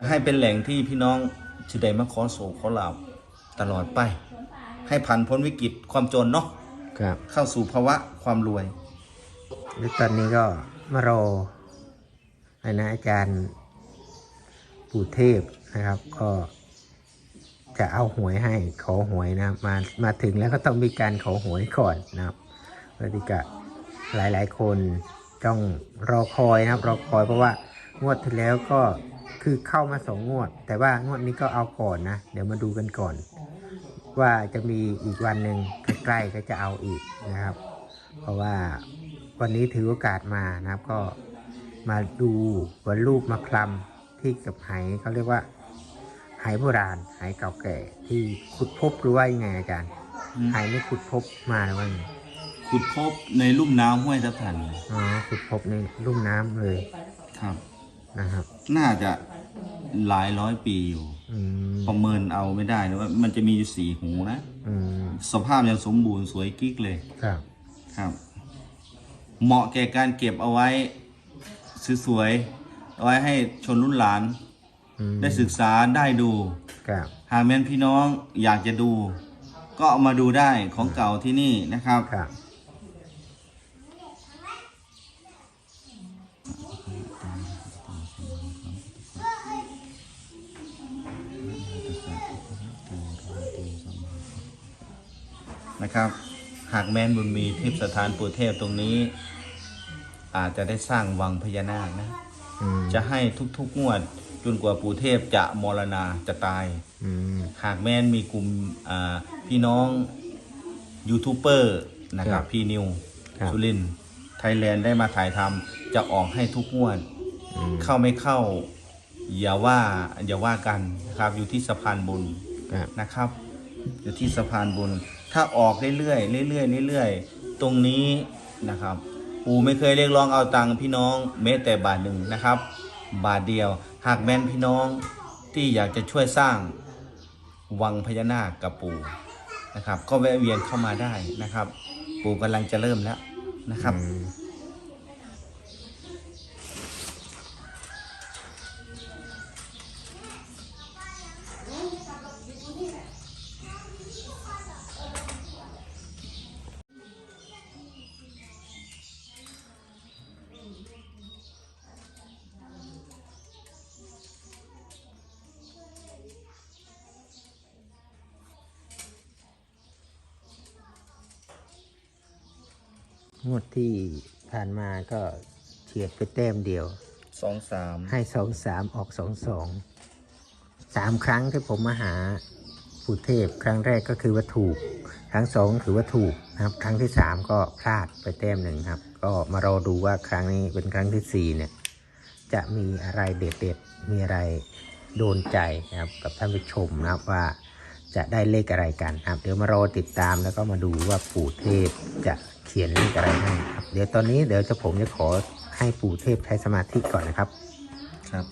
จะให้เป็นแหล่งที่พี่น้องจะได้มาขอโศกขอลาบตลอดไป ให้ผ่านพ้นวิกฤตความจนเนาะครับเข้าสู่ภาวะความรวยแล้วตอนนี้ก็มารออะไรนะอาจารย์ปู่เทพนะครับ ก็จะเอาหวยให้ขอหวยนะครับมามาถึงแล้วก็ต้องมีการขอหวยก่อนนะครับเพื่อที่จะหลายๆ คนต้องรอคอยนะครับ รอคอยเพราะว่างวดที่แล้วก็ คือเข้ามาสองงวด แต่ว่างวดนี้ก็เอาก่อนนะ เดี๋ยวมาดูกันก่อน ว่าจะมีอีกวันหนึ่งใกล้ๆก็จะเอาอีกนะครับ เพราะว่าวันนี้ถือโอกาสมานะครับ ก็มาดูว่ารูปมาคลำที่กับไหเขาเรียกว่าไหโบราณไหเก่าแก่ ที่ขุดพบหรือว่ายังไงอาจารย์อืมไหนี่ขุดพบมาหรือว่าไงขุดพบในลุ่มน้ำห้วยทับทันอ๋อขุดพบในลุ่มน้ำเลย ครับ นะครับ น่าจะหลายร้อยปีอยู่ อืมประเมินเอาไม่ได้นะว่ามันจะมีอยู่สี่หูนะ อืมสภาพยังสมบูรณ์สวยกิ๊กเลยครับ ครับ เหมาะแก่การเก็บเอาไว้สวยๆเอาไว้ให้ชนรุ่นหลาน อืมได้ศึกษาได้ดู ครับ หากแม่นพี่น้องอยากจะดู ก็เอามาดูได้ของเก่าที่นี่นะครับ ครับ นะครับ หากแม้นบุญมีทิพย์สถานปู่เทพตรงนี้ อาจจะได้สร้างวังพญานาคนะ อืมจะให้ทุกๆงวดจนกว่าปู่เทพจะมรณาจะตาย อืม หากแม้นมีกลุ่มอ่าพี่น้องยูทูบเบอร์นะคครัรับบพี่นิวครับ สุรินไทยแลนด์ได้มาถ่ายทำจะออกให้ทุกงวด อืมเข้าไม่เข้า อย่าว่าอย่าว่ากันนะครับ อยู่ที่สะพานบุญครับนะครับ อยู่ที่สะพานบุญ ถ้าออกเรื่อยๆเรื่อยๆเรื่อยๆตรงนี้นะครับ ปู่ไม่เคยเรียกร้องเอาตังค์พี่น้องแม้แต่บาทหนึ่งนะครับ บาทเดียว หากแม่นพี่น้องที่อยากจะช่วยสร้างวังพญานาคกับปู่นะครับ ก็แวะเวียนเข้ามาได้นะครับ ปู่กำลังจะเริ่มแล้วนะครับ งวดที่ผ่านมาก็เฉียดไปแต้มเดียว สองสามให้สองสามออกสองสองสามครั้งที่ผมมาหาปู่เทพ ครั้งแรกก็คือว่าถูก ครั้งสองถือว่าถูกนะครับ ครั้งที่สามก็พลาดไปแต้มหนึ่งครับ ก็มารอดูว่าครั้งนี้เป็นครั้งที่สี่เนี่ย จะมีอะไรเด็ดๆ มีอะไรโดนใจนะครับ กับท่านผู้ชมนะครับว่าจะได้เลขอะไรกันครับ เดี๋ยวมารอติดตามแล้วก็มาดูว่าปู่เทพจะ เขียนเลขอะไรให้ครับ เดี๋ยวตอนนี้เดี๋ยวจะผมจะขอให้ปู่เทพใช้สมาธิก่อนนะครับ ครับ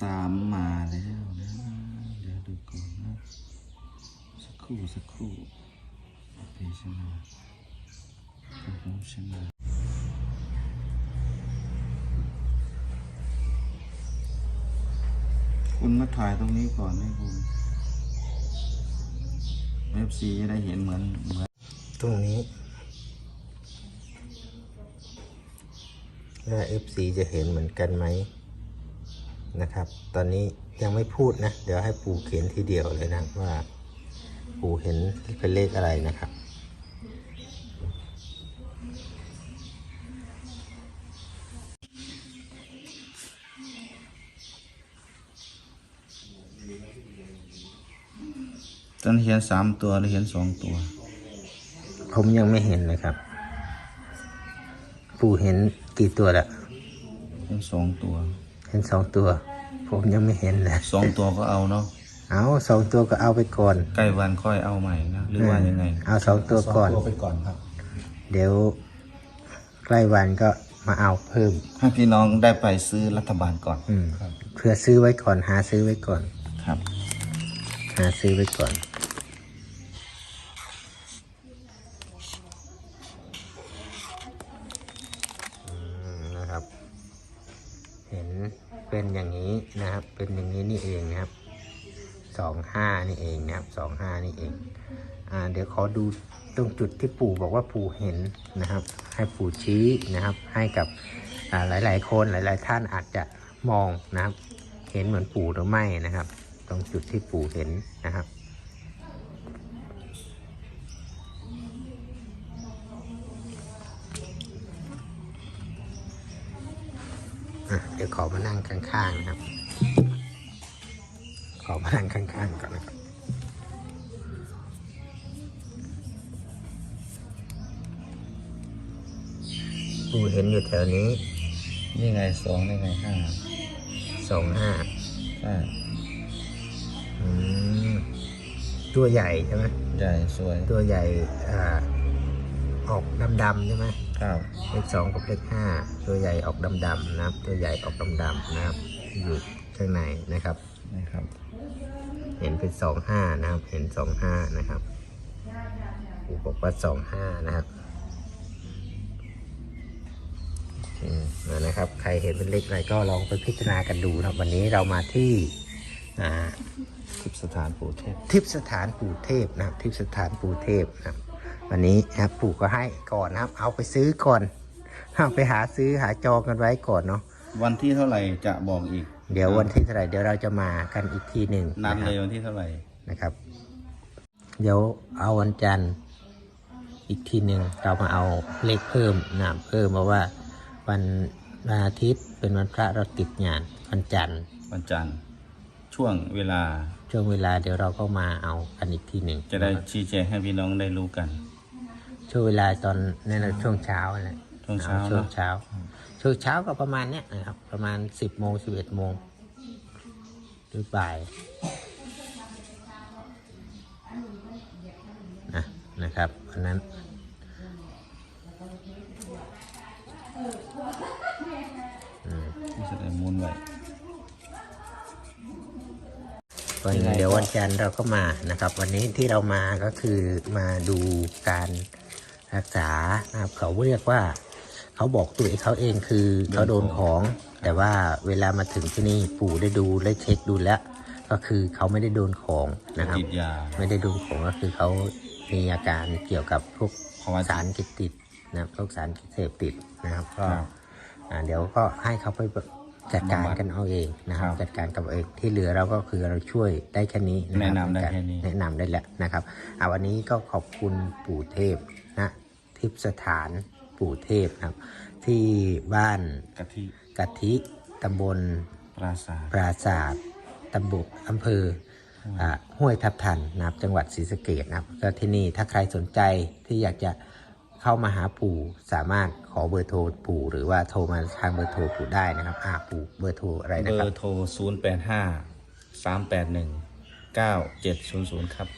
สามมาแล้วนะเดี๋ยวดูก่อนนะสักครู่สักครู่โอเคใช่ไหมโอ้โหใช่ไหมคุณมาถ่ายตรงนี้ก่อนให้คุณเอฟซีจะได้เห็นเหมือนเหมือน ตรงนี้ว่า FC จะเห็นเหมือนกันไหม นะครับ ตอนนี้ยังไม่พูดนะ เดี๋ยวให้ปู่เขียนทีเดียวเลยนะว่า ปู่เห็นเป็นเลขอะไรนะครับตอนนเห็นสามตัวหรือเห็นสองตัว ผมยังไม่เห็นเลยครับ ปู่เห็นกี่ตัวละเห็นสองตัว เห็นสองตัว ผมยังไม่เห็นเลยสองตัวก็เอาเนาะเอาสองตัวก็เอาไปก่อน ใกล้วันค่อยเอาใหม่นะหรือว่ายังไง เอาสองตัวก่อนสงตัวไปก่อนครับ เดี๋ยวใกล้วันก็มาเอาเพิ่ม ให้พี่น้องได้ไปซื้อรัฐบาลก่อนอืมครับเพื่อซื้อไว้ก่อนหาซื้อไว้ก่อน ครับ หาซื้อไว้ก่อน อืมนะครับ เห็น เป็นอย่างนี้นะครับ เป็นอย่างนี้นี่เองนะครับสองห้านี่เองนะครับสองห้านี่เองอ่าเดี๋ยวขอดูตรงจุดที่ปู่บอกว่าปู่เห็นนะครับ ให้ปู่ชี้นะครับ ให้กับอ่าหลาย ๆ คนหลาย ๆ ท่านอาจจะมองนะครับ เห็นเหมือนปู่หรือไม่นะครับ ตรงจุดที่ปู่เห็นนะครับ เดี๋ยวขอมานั่งข้างๆนะครับ ขอมานั่งข้างๆก่อนนะครับปู่เห็นอยู่แถวนี้ นี่ไงสองนี่ไงห้าสองห้าใช่อืมตัวใหญ่ใช่ไหมใหญ่สวย ตัวใหญ่อ่าออกดำๆใช่ไหม ครับเลขสองกับเลขห้าตัวใหญ่ออกดำๆนะครับ ตัวใหญ่ออกดำๆนะครับ อยู่ข้างในนะครับนะครับ เห็นเป็นสองห้านะครับ เห็นสองห้านะครับปู่บอกว่าสองห้านะครับโอเคนะครับ ใครเห็นเป็นเลขอะไรก็ลองไปพิจารณากันดูนะครับวันนี้เรามาที่อ่าทิพย์สถานปู่เทพทิพย์สถานปู่เทพนะครับทิพย์สถานปู่เทพนะครับ วันนี้นะครับปู่ก็ให้ก่อนนะครับ เอาไปซื้อก่อนเอาไปหาซื้อหาจองกันไว้ก่อนเนาะวันที่เท่าไหร่จะบอกอีก เดี๋ยววันที่เท่าไหร่เดี๋ยวเราจะมากันอีกทีหนึ่งนัดนะคเลรับยวันที่เท่าไหร่นะครับ เดี๋ยวเอาวันจันทร์อีกทีหนึ่งเรามาเอาเลขเพิ่มนะเพิ่มเพราะว่าวันวันอาทิตย์เป็นวันพระเราติดงานวันจันทร์วันจันทร์ช่วงเวลาช่วงเวลาเดี๋ยวเราก็มาเอากันอีกทีหนึ่งจะได้ชี้แจงให้พี่น้องได้รู้กัน ช่วงเวลาตอนนั่นแหละช่วงเช้าแหละช่วงเช้าอช่วงเนอะเช้าช่วงเช้าก็ประมาณเนี้ยนะครับ ประมาณสิบโมงสิบเอ็ดโมงหรือบ่ายนะนะครับวันนั้นที่จะได้มุนไว้วันยังไงเดี๋ยวก็วันจันทร์เราก็มานะครับ วันนี้ที่เรามาก็คือมาดูการ รักษานะครับเขาเรียกว่า เขาบอกตัวเองเขาเองคือเขาโดนของ แต่ว่าเวลามาถึงที่นี่ปู่ได้ดูได้เช็คดูแล้ว ก็คือเขาไม่ได้โดนของนะครับติดยาไม่ได้โดนของก็คือเขามีอาการเกี่ยวกับพวกภาวะจิตสารกิดติดนะครับพวกสารเสพติดนะครับก็ครับอ่าเดี๋ยวก็ให้เขาไปจัดการกันเอาเองนะครับครับจัดการกับเอาเองที่เหลือเราก็คือเราช่วยได้แค่นี้นะครัแนะนำได้แค่นี้แนะนำได้แล้วนะครับอ่าวันนี้ก็ขอบคุณปู่เทพนะ ทิพย์สถานปู่เทพนะครับ ที่บ้านกะทิกะทิตำบลปราสาทปราศาสตร์ตำบลอำเภออ่าห้วยทับทันนะครับจังหวัดศรีสะเกดนะครับก็ที่นี่ถ้าใครสนใจที่อยากจะเข้ามาหาปู่สามารถขอเบอร์โทรปู่ หรือว่าโทรมาทางเบอร์โทรปู่ได้นะครับอ่าปู่เบอร์โทรอะไรเบนะอครับร์โทร 0 8 5 3 8 1 9 7 0 0 ครับ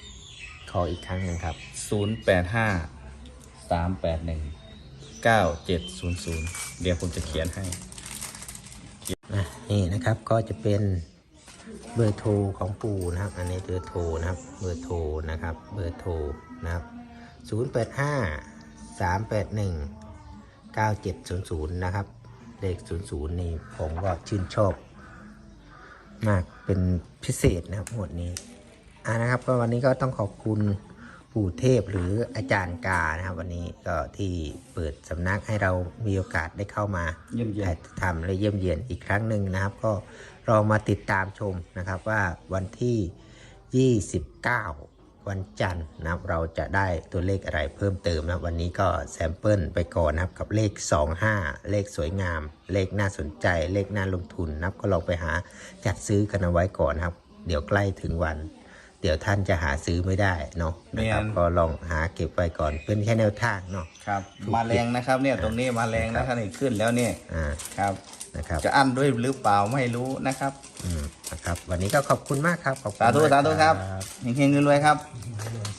ขออีกครั้งหนึงครับ 0 8 5 3 8 1 9 7 0 0เดี๋ยวผมจะเขียนให้อะนี่นะครับก็จะเป็นเบอร์โทรของปู่นะครับ อันนี้เบอร์โทรนะครับ เบอร์โทรนะครับ เบอร์โทรนะครับ0 8 5 3 8 1 9 7 0 0นะครับ เลข00นี่ผมก็ชื่นชอบมากเป็นพิเศษนะครับหมวดนี้อ่านะครับก็วันนี้ก็ต้องขอบคุณ ปู่เทพหรืออาจารย์กานะครับ วันนี้ก็ที่เปิดสำนักให้เรามีโอกาสได้เข้ามาเยี่ยมเยียนถ่ายทำและเยี่ยมเยียนอีกครั้งหนึ่งนะครับ ก็ลองมาติดตามชมนะครับว่าวันที่ 29 วันจันทร์นะครับเราจะได้ตัวเลขอะไรเพิ่มเติมนะครับวันนี้ก็แซมเปิลไปก่อนนะครับกับเลข 25 เลขสวยงาม เลขน่าสนใจ เลขน่าลงทุนนะครับก็ลองไปหาจัดซื้อกันเอาไว้ก่อนนะครับ เดี๋ยวใกล้ถึงวัน เดี๋ยวท่านจะหาซื้อไม่ได้เนาะนะครับแม่น ก็ลองหาเก็บไว้ก่อนเป็นแค่แนวทางเนาะ ครับมาแรงนะครับเนี่ยตรงนี้มาแรงนะท่านนี่ขึ้นแล้วเนี่ยอ่าครับนะครับจะอั้นด้วยหรือเปล่าไม่รู้นะครับ อืมนะครับ วันนี้ก็ขอบคุณมากครับขอบคุณสาธุมก สาธุครับเฮงๆรวยๆครับค